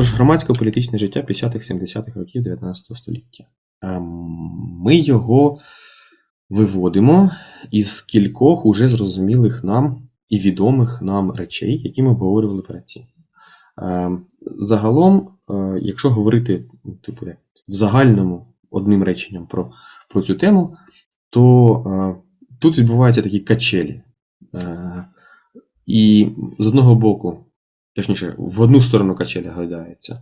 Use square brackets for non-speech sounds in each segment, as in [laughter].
Отож, громадсько-політичне життя 50-70-х років 19 століття. Ем, Ми його виводимо із кількох уже зрозумілих нам і відомих нам речей, які ми обговорювали перед цим. Ем, Загалом, е, якщо говорити ну, типу, в загальному одним реченням про, про цю тему, то е, тут відбуваються такі качелі. Е, І з одного боку, точніше, в одну сторону качеля гадається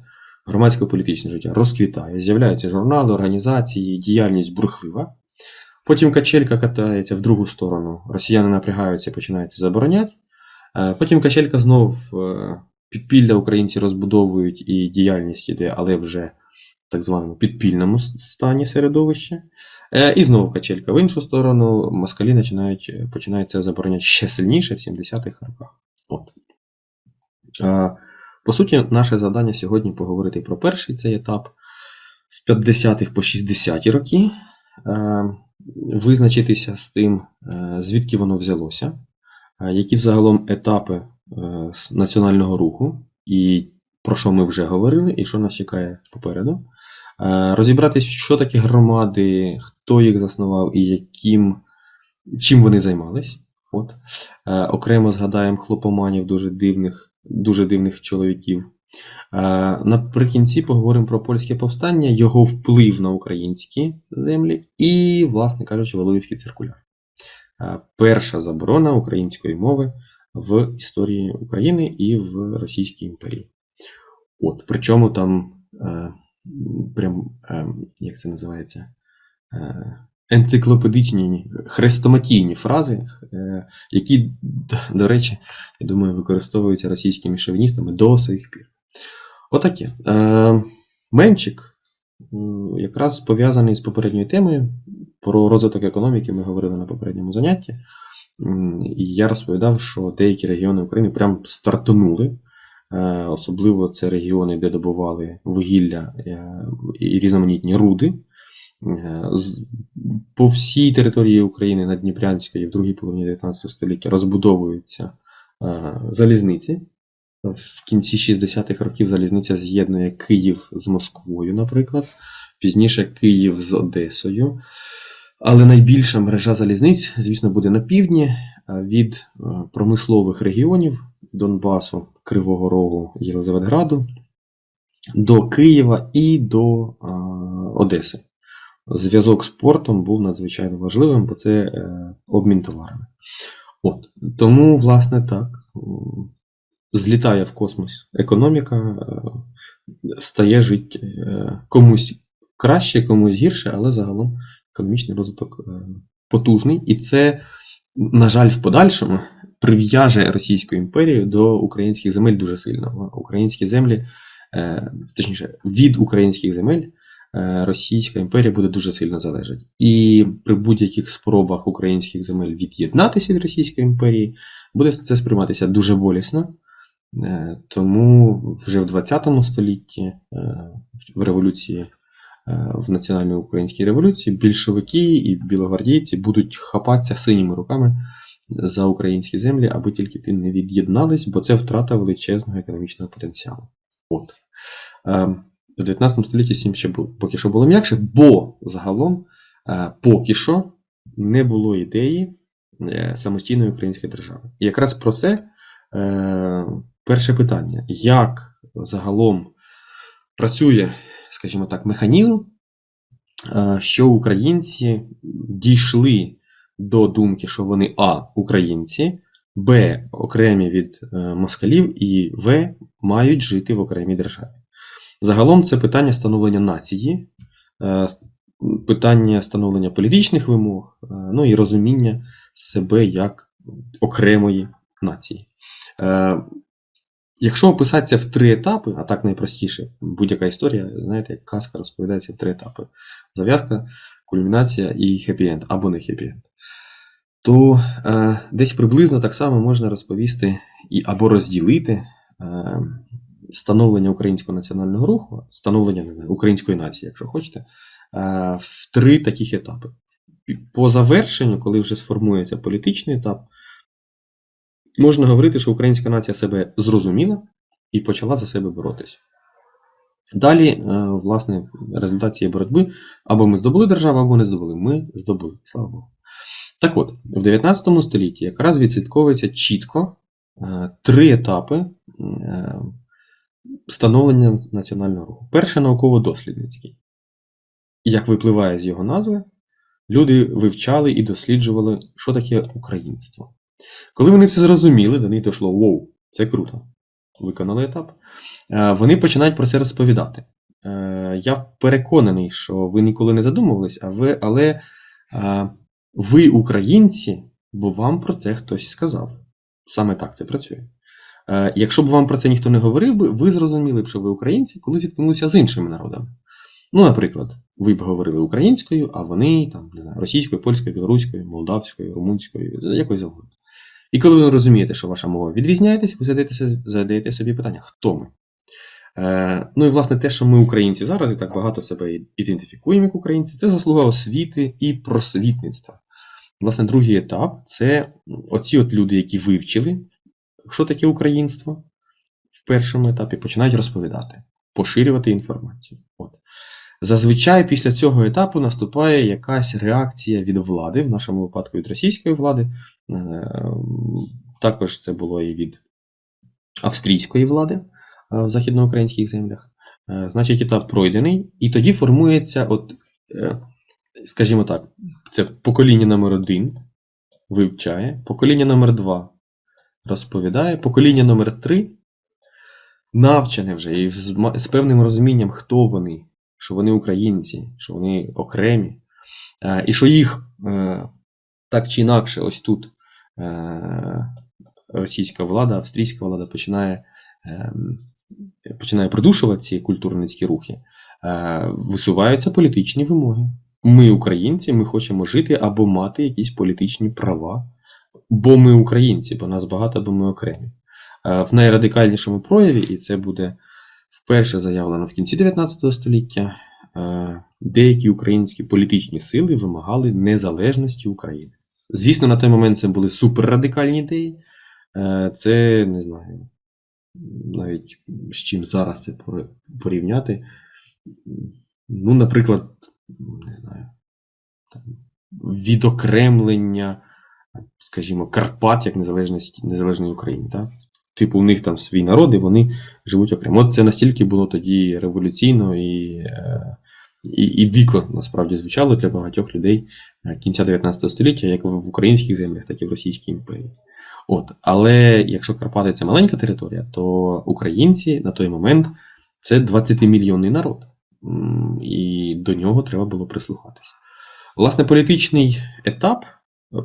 громадсько-політичне життя розквітає, з'являються журнали, організації, діяльність бурхлива. Потім качелька катається в другу сторону, росіяни напрягаються, починають забороняти. Е, Потім качелька знов е, підпілля українці розбудовують і діяльність іде, але вже в так званому підпільному стані середовища. Е, І знову качелька в іншу сторону, москалі починають, починають забороняти ще сильніше в 70-х роках. От. По суті, наше завдання сьогодні поговорити про перший цей етап з 50-х по 60-ті роки, е, визначитися з тим, е, звідки воно взялося, е, які взагалом етапи національного руху, і про що ми вже говорили, і що нас чекає попереду. Розібратись, що таке громади, хто їх заснував і яким, чим вони займались. От. Окремо згадаємо хлопоманів дуже дивних, дуже дивних чоловіків. Е, Наприкінці поговоримо про польське повстання, його вплив на українські землі і, власне кажучи, Володівський циркуляр. Е, Перша заборона української мови в історії України і в Російській імперії. От, причому там е, прям, як це називається? Е, енциклопедичні, хрестоматійні фрази, е, які, до речі, я думаю, використовуються російськими шовіністами до сих пір. Отаке. Е, Менчик якраз пов'язаний з попередньою темою. Про розвиток економіки ми говорили на попередньому занятті. І я розповідав, що деякі регіони України прям стартанули. Е, Особливо це регіони, де добували вугілля е, і різноманітні руди. По всій території України на Дніпрянської в другій половині 19 століття розбудовуються е, залізниці. В кінці 60-х років залізниця з'єднує Київ з Москвою, наприклад, пізніше Київ з Одесою. Але найбільша мережа залізниць, звісно, буде на півдні від е, промислових регіонів Донбасу, Кривого Рогу, Єлизаветграду до Києва і до е, Одеси. Зв'язок з портом був надзвичайно важливим, бо це е, обмін товарами. От. Тому, власне, так. Злітає в космос економіка, е, стає жити е, комусь краще, комусь гірше, але загалом економічний розвиток потужний. І це, на жаль, в подальшому прив'яже Російську імперію до українських земель дуже сильно. Українські землі, точніше, від українських земель Російська імперія буде дуже сильно залежати. І при будь-яких спробах українських земель від'єднатися від Російської імперії, буде це сприйматися дуже болісно. Е, Тому вже в 20 столітті, е, в революції, е, в національній українській революції, більшовики і білогвардійці будуть хапатися синіми руками за українські землі, аби тільки ти не від'єднались, бо це втрата величезного економічного потенціалу. От. В 19 столітті цим ще поки що було м'якше, бо загалом е, поки що не було ідеї е, самостійної української держави. І якраз про це е, перше питання: як загалом працює, скажімо так, механізм, що українці дійшли до думки, що вони А. Українці, Б. Окремі від москалів, і В. мають жити в окремій державі. Загалом це питання становлення нації, е, питання становлення політичних вимог, е, ну і розуміння себе як окремої нації. Е, Якщо описатися в три етапи, а так найпростіше, будь-яка історія, знаєте, як казка розповідається в три етапи: зав'язка, кульмінація і хеппі-енд, або не хеппі-енд, то е, десь приблизно так само можна розповісти і або розділити е, становлення українського національного руху, становлення української нації, якщо хочете, е, в три таких етапи. По завершенню, коли вже сформується політичний етап, можна говорити, що українська нація себе зрозуміла і почала за себе боротися. Далі, е, власне, результат цієї боротьби або ми здобули державу, або не здобули. Ми здобули, слава Богу. Так от, в 19 столітті якраз відслідковується чітко е, три етапи становлення національного руху. Перший науково-дослідницький. Як випливає з його назви, люди вивчали і досліджували, що таке українство. Коли вони це зрозуміли, до них дійшло, воу, це круто. Виконали етап. Е, Вони починають про це розповідати. Е, Я переконаний, що ви ніколи не задумувались, а ви, але е, ви українці, бо вам про це хтось сказав. Саме так це працює. Е, Якщо б вам про це ніхто не говорив би, ви зрозуміли б, що ви українці, коли зіткнулися з іншими народами. Ну, наприклад, ви б говорили українською, а вони там, не знаю, російською, польською, білоруською, молдавською, румунською, якою завгодно. І коли ви розумієте, що ваша мова відрізняєтесь, ви задаєте, задаєте собі питання, хто ми? Е, ну і власне те, що ми українці зараз і так багато себе ідентифікуємо як українці, це заслуга освіти і просвітництва. Власне, другий етап це оці от люди, які вивчили, що таке українство в першому етапі, починають розповідати, поширювати інформацію. От. Зазвичай після цього етапу наступає якась реакція від влади, в нашому випадку від російської влади. Е, Також це було і від австрійської влади е, в західноукраїнських землях. Е, Значить, етап пройдений, і тоді формується, от, скажімо так, це покоління номер один вивчає, покоління номер два розповідає, покоління номер три. Навчене вже і з, певним розумінням, хто вони, що вони українці, що вони окремі, е, і що їх е, так чи інакше, ось тут е, російська влада, австрійська влада починає, починає придушувати ці культурницькі рухи, висуваються політичні вимоги. Ми, українці, ми хочемо жити або мати якісь політичні права, бо ми українці, бо нас багато, бо ми окремі. Е, В найрадикальнішому прояві, і це буде вперше заявлено в кінці 19 століття, е, деякі українські політичні сили вимагали незалежності України. Звісно, на той момент це були суперрадикальні ідеї. Е, Це не знаю, навіть з чим зараз це порівняти. Ну, наприклад, не знаю, там, відокремлення, скажімо, Карпат як незалежної України. Так? Типу, у них там свій народ, і вони живуть окремо. От це настільки було тоді революційно і, е, і, і дико насправді звучало для багатьох людей кінця 19 століття, як в українських землях, так і в Російській імперії. От. Але якщо Карпати це маленька територія, то українці на той момент це 20-мільйонний народ. І до нього треба було прислухатися. Власне, політичний етап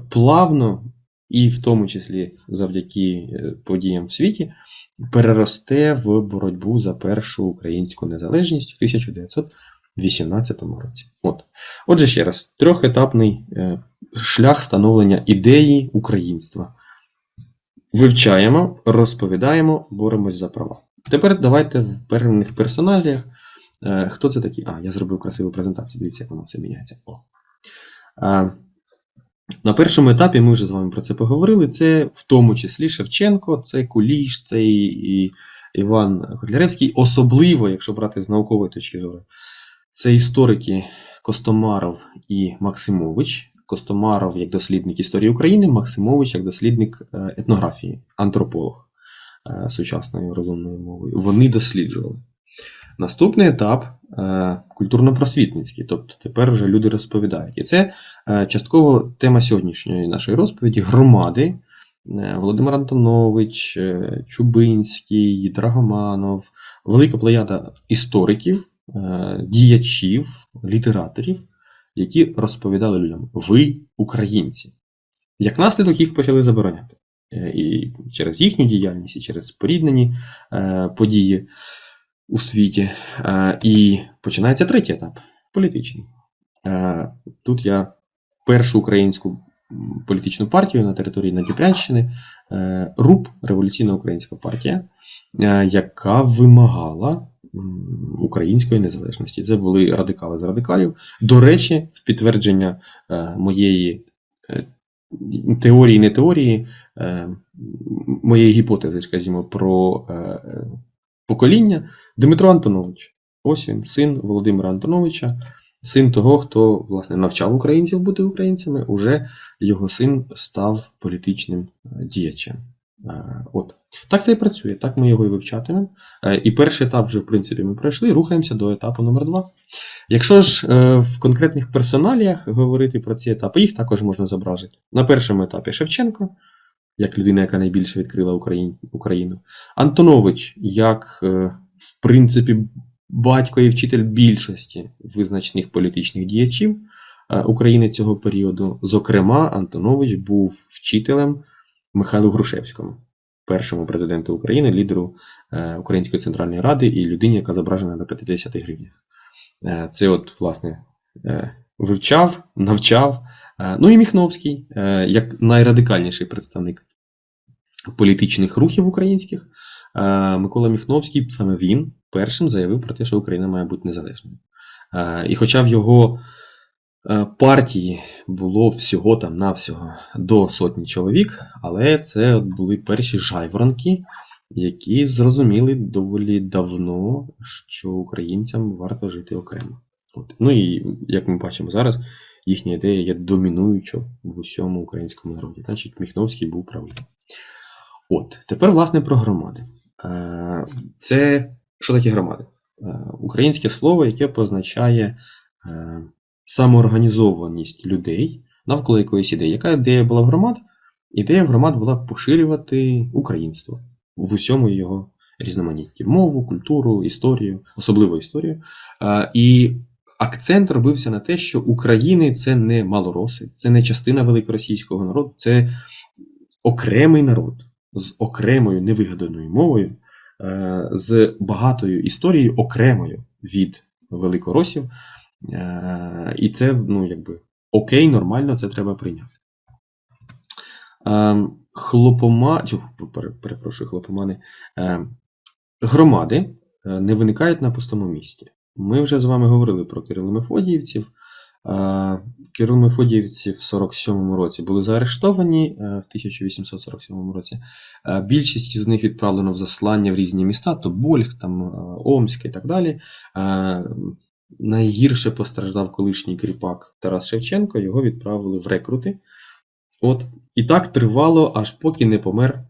плавно, і в тому числі завдяки е, подіям в світі, переросте в боротьбу за першу українську незалежність в 1918 році. От. Отже, ще раз, трьохетапний е, шлях становлення ідеї українства. Вивчаємо, розповідаємо, боремось за права. Тепер давайте в певних персоналіях. Е, Хто це такі? А, я зробив красиву презентацію. Дивіться, як воно все міняється. О. На першому етапі ми вже з вами про це поговорили. Це в тому числі Шевченко, це Куліш, це і, і Іван Котляревський. Особливо, якщо брати з наукової точки зору, це історики Костомаров і Максимович. Костомаров як дослідник історії України, Максимович як дослідник е, етнографії, антрополог е, сучасною розумною мовою. Вони досліджували. Наступний етап е, культурно-просвітницький, тобто тепер вже люди розповідають. І це е, частково тема сьогоднішньої нашої розповіді громади. Е, Володимир Антонович, Чубинський, Драгоманов, велика плеяда істориків, діячів, літераторів, які розповідали людям: ви українці. Як наслідок їх почали забороняти. І через їхню діяльність, і через споріднені е, події у світі. Е, І починається третій етап політичний. Е, Тут я першу українську політичну партію на території Надніпрянщини, е, РУП, Революційна Українська партія, яка вимагала української незалежності. Це були радикали з радикалів. До речі, в підтвердження моєї теорії, не теорії, моєї гіпотези, скажімо, про покоління. Дмитро Антонович, Ось він, син Володимира Антоновича, син того, хто власне навчав українців бути українцями, уже його син став політичним е, діячем. Е, От. Так це і працює, так ми його і вивчатимемо. Е, І перший етап вже, в принципі, ми пройшли, рухаємося до етапу номер два. Якщо ж в конкретних персоналіях говорити про ці етапи, їх також можна зображити. На першому етапі Шевченко, як людина, яка найбільше відкрила Україну. Антонович, як, е, в принципі, батько і вчитель більшості визначних політичних діячів е, України цього періоду. Зокрема, Антонович був вчителем Михайлу Грушевському, першому президенту України, лідеру е, Української Центральної Ради і людині, яка зображена на 50 гривнях. Це, от, власне, вивчав, навчав. Е, Ну і Міхновський, е, як найрадикальніший представник політичних рухів українських. Е, Микола Міхновський, саме він, першим заявив про те, що Україна має бути незалежною. І хоча в його партії було всього там навсього до сотні чоловік, але це були перші жайворонки, які зрозуміли доволі давно, що українцям варто жити окремо. От. Ну і як ми бачимо зараз, їхня ідея є домінуючою в усьому українському народі. Значить, Міхновський був правий. От, тепер, власне, про громади. Е, Це що таке громади? Е, Українське слово, яке позначає е, самоорганізованість людей навколо якоїсь ідеї. Яка ідея була в громад? Ідея в громад була поширювати українство в усьому його різноманітті: мову, культуру, історію, особливо історію. І акцент робився на те, що України це не малороси, це не частина великоросійського народу, це окремий народ з окремою невигаданою мовою, е, з багатою історією, окремою від великоросів. Е, І це, ну, якби окей, нормально, це треба прийняти. Е, Хлопома... Перепрошую, хлопомани. Громади не виникають на пустому місці. Ми вже з вами говорили про Кирило-Мефодіївців. Е, Кирило-Мефодіївці в 47-му році були заарештовані е, в 1847 році. Е, Більшість з них відправлено в заслання в різні міста, то Больф, там, Омськ і так далі. Найгірше постраждав колишній кріпак Тарас Шевченко, його відправили в рекрути. От. І так тривало, аж поки не помер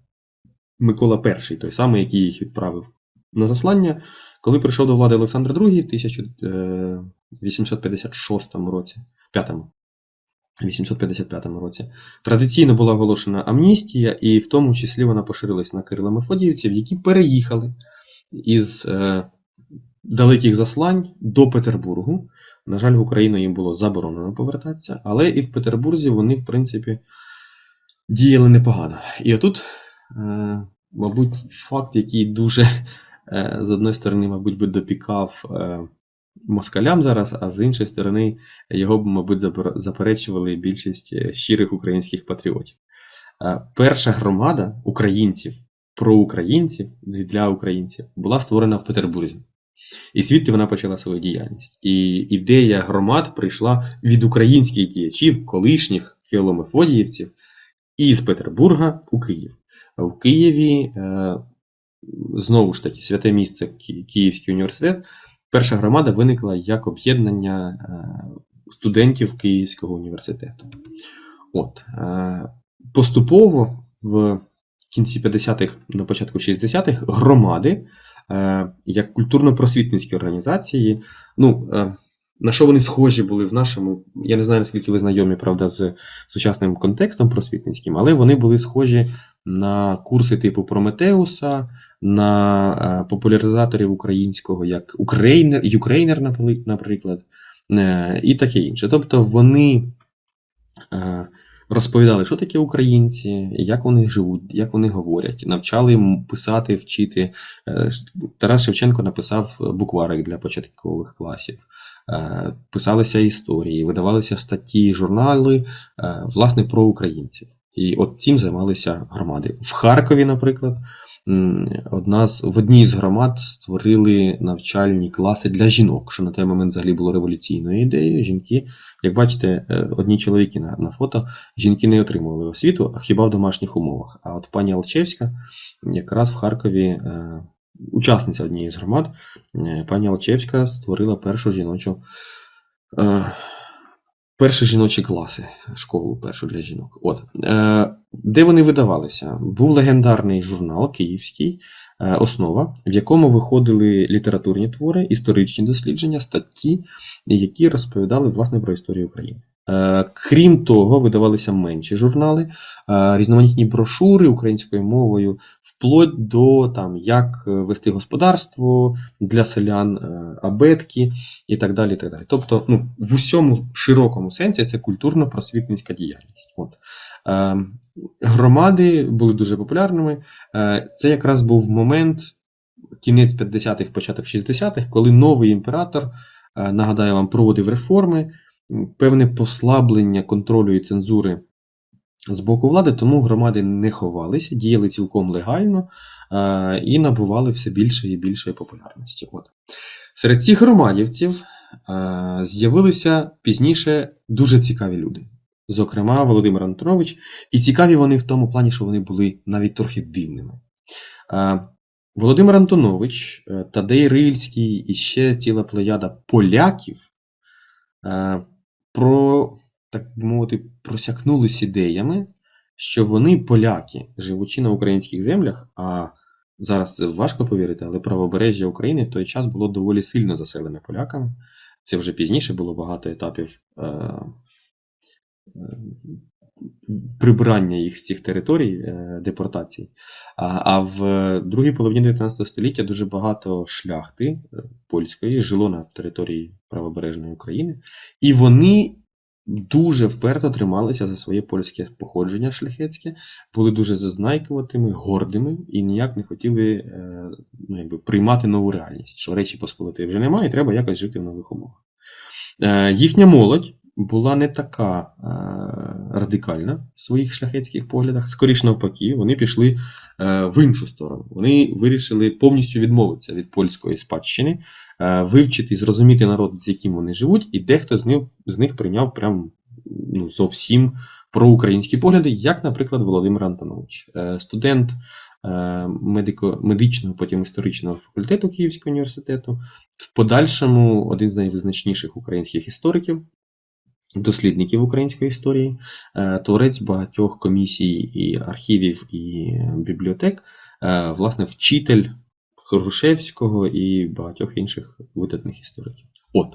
Микола І, той самий, який їх відправив на заслання. Коли прийшов до влади Олександр II в 1856 році, 5-му, 855 році, традиційно була оголошена амністія, і в тому числі вона поширилась на Кирила Мефодіївців, які переїхали із е, далеких заслань до Петербургу. На жаль, в Україну їм було заборонено повертатися, але і в Петербурзі вони, в принципі, діяли непогано. І отут, е, мабуть, факт, який дуже, е, з одної сторони, мабуть, би допікав е, москалям зараз, а з іншої сторони, його б, мабуть, заперечували більшість е, щирих українських патріотів. Е, Перша громада українців про українців для українців була створена в Петербурзі. І звідти вона почала свою діяльність. І ідея громад прийшла від українських діячів, колишніх кіломефодіївців, із Петербурга у Київ. В Києві, е, знову ж таки, святе місце Ки- Київський університет. Перша громада виникла як об'єднання е, студентів Київського університету. От, е, поступово в кінці 50-х, на початку 60-х громади, е, як культурно-просвітницькі організації, ну, на що вони схожі були в нашому, я не знаю, наскільки ви знайомі, правда, з сучасним контекстом просвітницьким, але вони були схожі на курси типу Прометеуса, на е, популяризаторів українського, як Юкрейнер, напли- наприклад, е, і таке інше. Тобто вони е, розповідали, що таке українці, як вони живуть, як вони говорять, навчали писати, вчити. Тарас Шевченко написав букварик для початкових класів. Писалися історії, видавалися статті, журнали, власне, про українців. І от цим займалися громади. В Харкові, наприклад, одна з, в одній з громад створили навчальні класи для жінок, що на той момент взагалі було революційною ідеєю. Жінки, як бачите, е, одні чоловіки на, на фото, жінки не отримували освіту, а хіба в домашніх умовах. А от пані Алчевська якраз в Харкові е, учасниця однієї з громад, е, пані Алчевська створила першу жіночу. Перші жіночі класи, школу першу для жінок. От. Е, де вони видавалися? Був легендарний журнал Київський е, Основа, в якому виходили літературні твори, історичні дослідження, статті, які розповідали власне про історію України. Е, Крім того, видавалися менші журнали, е, різноманітні брошури українською мовою, вплоть до там, як е, вести господарство для селян, абетки і так далі. Так далі. Тобто, ну, в усьому широкому сенсі це культурно-просвітницька діяльність. От. Громади були дуже популярними. Це якраз був момент кінець 50-х, початок 60-х, коли новий імператор, нагадаю вам, проводив реформи, певне послаблення контролю і цензури з боку влади, тому громади не ховалися, діяли цілком легально е, і набували все більше і більшої популярності. От. Серед цих громадівців е, з'явилися пізніше дуже цікаві люди. Зокрема, Володимир Антонович, і цікаві вони в тому плані, що вони були навіть трохи дивними. Е, Володимир Антонович, Тадей Рильський і ще ціла плеяда поляків про, так би мовити, просякнулись ідеями, що вони поляки, живучи на українських землях, а зараз це важко повірити, але правобережжя України в той час було доволі сильно заселене поляками. Це вже пізніше було багато етапів е, е, прибрання їх з цих територій, е, депортації. А, в другій половині 19 століття дуже багато шляхти е, польської жило на території правобережної України, і вони дуже вперто трималися за своє польське походження шляхетське, були дуже зазнайкуватими, гордими і ніяк не хотіли е, ну, якби, приймати нову реальність, що речі Посполитої вже немає, і треба якось жити в нових умовах. Їхня молодь була не така е, радикальна в своїх шляхетських поглядах. Скоріше навпаки, вони пішли е, в іншу сторону. Вони вирішили повністю відмовитися від польської спадщини, е, вивчити і зрозуміти народ, з яким вони живуть, і дехто з них, з них прийняв прям ну, зовсім проукраїнські погляди, як, наприклад, Володимир Антонович, студент медико, медичного, потім історичного факультету Київського університету, в подальшому один з найвизначніших українських істориків, дослідників української історії, е, творець багатьох комісій і архівів і бібліотек, е, власне, вчитель Грушевського і багатьох інших видатних істориків. От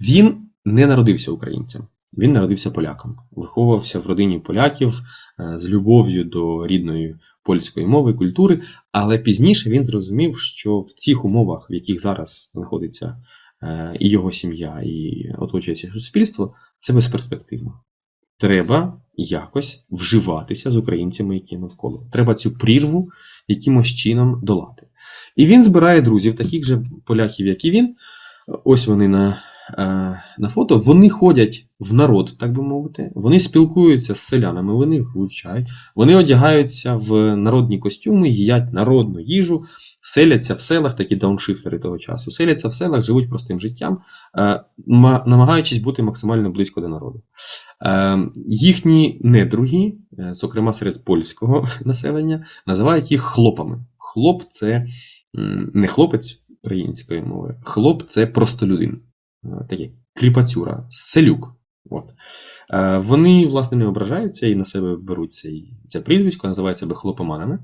він не народився українцем, він народився поляком, виховувався в родині поляків е, з любов'ю до рідної польської мови, культури, але пізніше він зрозумів, що в цих умовах, в яких зараз знаходиться і його сім'я, і оточується суспільство, це безперспективно. Треба якось вживатися з українцями, які навколо. Треба цю прірву якимось чином долати. І він збирає друзів, таких же поляків, як і він. Ось вони на, е, на фото. Вони ходять в народ, так би мовити. Вони спілкуються з селянами, вони їх вивчають, вони одягаються в народні костюми, їдять народну їжу, селяться в селах, такі дауншифтери того часу, селяться в селах, живуть простим життям, е, намагаючись бути максимально близько до народу. Е, їхні недруги, е, зокрема серед польського [laughs] населення, називають їх хлопами. Хлоп це не хлопець української мови, хлоп це простолюдин, Е, такий кріпацюра, селюк. От. Е, Вони, власне, не ображаються і на себе беруть цей, це прізвисько, називають себе хлопоманами.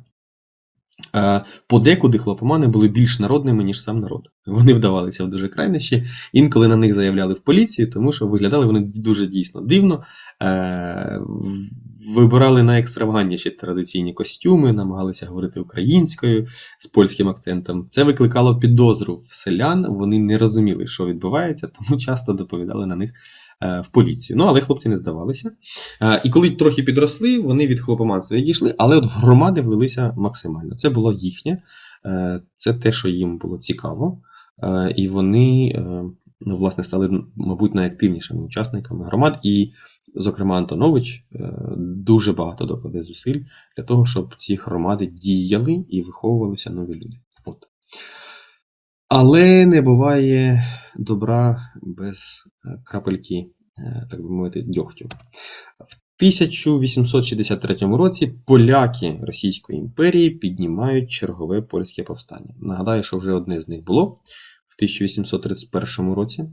Е, Подекуди хлопомани були більш народними, ніж сам народ. Вони вдавалися в дуже крайнощі, інколи на них заявляли в поліцію, тому що виглядали вони дуже дійсно дивно. Вибирали найекстравагантніші традиційні костюми, намагалися говорити українською з польським акцентом. Це викликало підозру в селян. Вони не розуміли, що відбувається, тому часто доповідали на них е, в поліцію. Ну але хлопці не здавалися. Е, І коли трохи підросли, вони від хлопоманства відійшли, але от в громади влилися максимально. Це було їхнє, е, це те, що їм було цікаво, і вони ну, власне стали, мабуть, найактивнішими учасниками громад. І, зокрема, Антонович е, дуже багато докладе зусиль для того, щоб ці громади діяли і виховувалися нові люди. От. Але не буває добра без е, крапельки, е, так би мовити, дьогтю. В 1863 році поляки Російської імперії піднімають чергове польське повстання. Нагадаю, що вже одне з них було в 1831 році.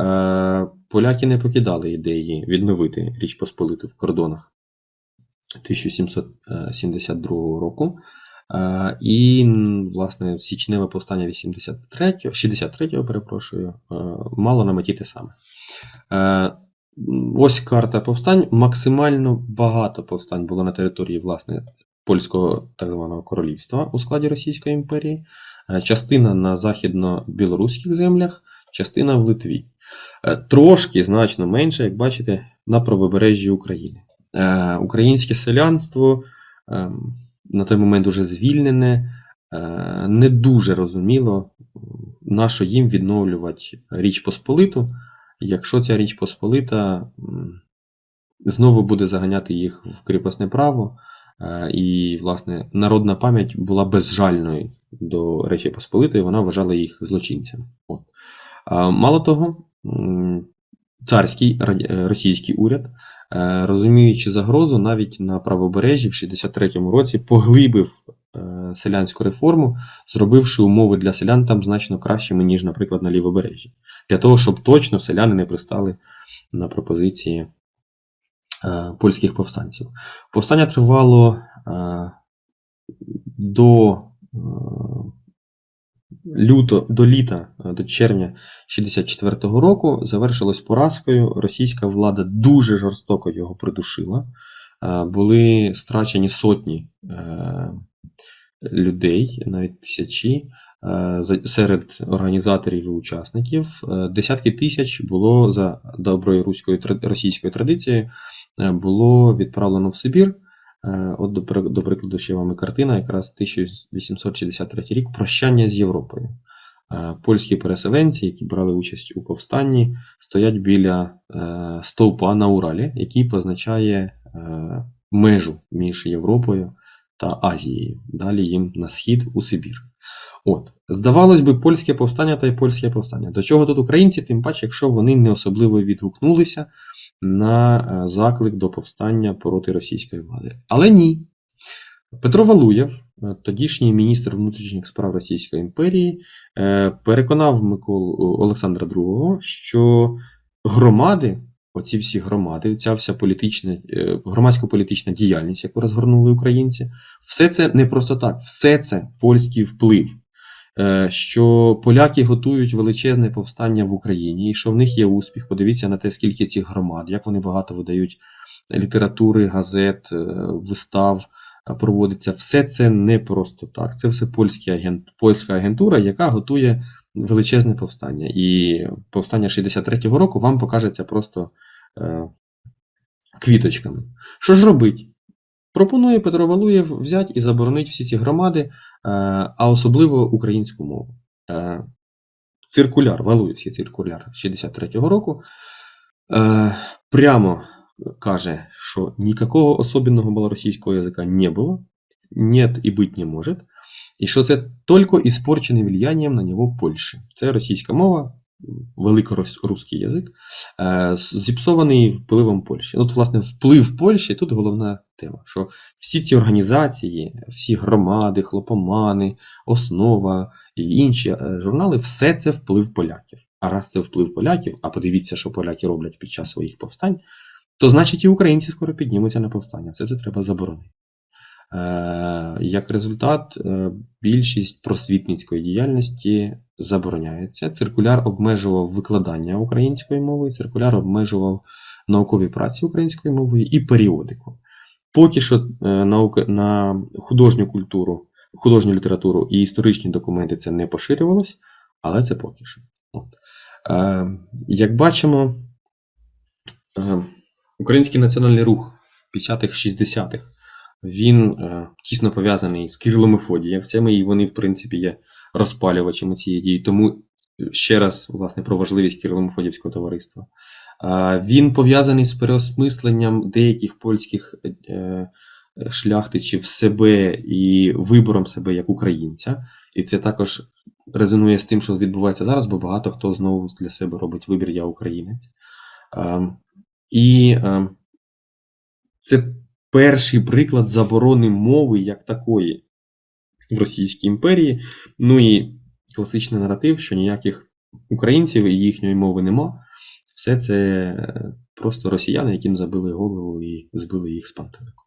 Е, Поляки не покидали ідеї відновити Річ Посполиту в кордонах 1772 року. Е, І, власне, січневе повстання 83, 63-го, перепрошую, е, мало на меті те саме. Ось карта повстань. Максимально багато повстань було на території власне польського так званого королівства у складі Російської імперії, частина на західно-білоруських землях, частина в Литві. Е, Трошки значно менше, як бачите, на правобережжі України. Е, Українське селянство ем, на той момент уже звільнене, е, не дуже розуміло, на що їм відновлювати Річ Посполиту, якщо ця Річ Посполита знову буде заганяти їх в кріпосне право, і, власне, народна пам'ять була безжальною до Речі Посполитої, вона вважала їх злочинцями. От. Мало того, царський е, російський уряд, е, розуміючи загрозу, навіть на правобережжі в 63-му році поглибив е, селянську реформу, зробивши умови для селян там значно кращими, ніж, наприклад, на лівобережжі. Для того, щоб точно селяни не пристали на пропозиції польських повстанців. Повстання тривало до люто, до літа, е, до червня 64-го року завершилось поразкою. Російська влада дуже жорстоко його придушила. Е, Були страчені сотні е, людей, навіть тисячі. Серед організаторів і учасників десятки тисяч було за доброю руською російською традицією було відправлено в Сибір. Е, От, до, прикладу, ще вам і картина, якраз 1863 рік прощання з Європою. Е, Польські переселенці, які брали участь у повстанні, стоять біля е, стовпа на Уралі, який позначає межу між Європою та Азією. Далі їм на схід у Сибір. От, здавалось би, польське повстання та й польське повстання. До чого тут українці, тим паче, якщо вони не особливо відгукнулися на е, заклик до повстання проти російської влади. Але ні. Петро Валуєв, е, тодішній міністр внутрішніх справ Російської імперії, е, переконав Миколу Олександра II, що громади, оці всі громади, ця вся політична, громадсько-політична діяльність, яку розгорнули українці, все це не просто так, все це польський вплив. Е, Що поляки готують величезне повстання в Україні, і що в них є успіх. Подивіться на те, скільки цих громад, як вони багато видають літератури, газет, е, вистав е, проводиться. Все це не просто так. Це все польські агент, польська агентура, яка готує величезне повстання. І повстання 63-го року вам покажеться просто квіточками. Що ж робить? Пропонує Петро Валуєв взяти і заборонити всі ці громади, е, а особливо українську мову. Е, Циркуляр, Валуєвський циркуляр 63-го року е, прямо каже, що ніякого особенного малоросійського язика не було, нет і бути не може, і що це тільки іспорчений влиянием на нього Польщі. Це російська мова, великорусський язик, зіпсований впливом Польщі. От, власне, вплив Польщі тут головна тема, що всі ці організації, всі громади, хлопомани, основа і інші е, журнали, все це вплив поляків. А раз це вплив поляків, а подивіться, що поляки роблять під час своїх повстань, то значить і українці скоро піднімуться на повстання. Це це треба заборонити. Е, Як результат, е, більшість просвітницької діяльності забороняється. Циркуляр обмежував викладання української мови, циркуляр обмежував наукові праці українською мовою і періодику. Поки що е, наука на художню культуру, художню літературу і історичні документи це не поширювалось, але це поки що. От. Е, Як бачимо, е, український національний рух 50-х-60-х він тісно пов'язаний з Кирилом Мефодієвцями, і вони, в принципі, є розпалювачами цієї дії. Тому ще раз, власне, про важливість Кирило Мефодіївського товариства. Він пов'язаний з переосмисленням деяких польських е, шляхтичів себе і вибором себе як українця. І це також резонує з тим, що відбувається зараз, бо багато хто знову для себе робить вибір Я українець. І е, Це перший приклад заборони мови як такої в Російській імперії. Ну і класичний наратив, що ніяких українців і їхньої мови нема. Все це е, просто росіяни, яким забили голову і збили їх з пантелику.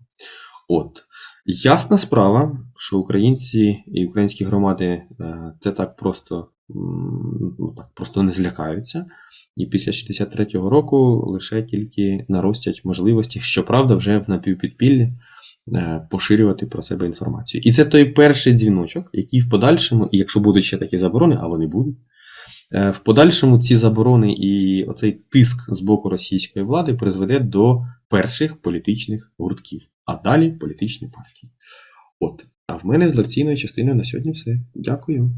От. Ясна справа, що українці і українські громади е, це так просто, ну, так просто не злякаються. І після 63-го року лише тільки наростять можливості, щоправда, вже в напівпідпіллі е, поширювати про себе інформацію. І це той перший дзвіночок, який в подальшому, і якщо будуть ще такі заборони, а вони будуть, в подальшому ці заборони і оцей тиск з боку російської влади призведе до перших політичних гуртків, а далі політичні партії. От. А в мене з лекційною частиною на сьогодні все. Дякую.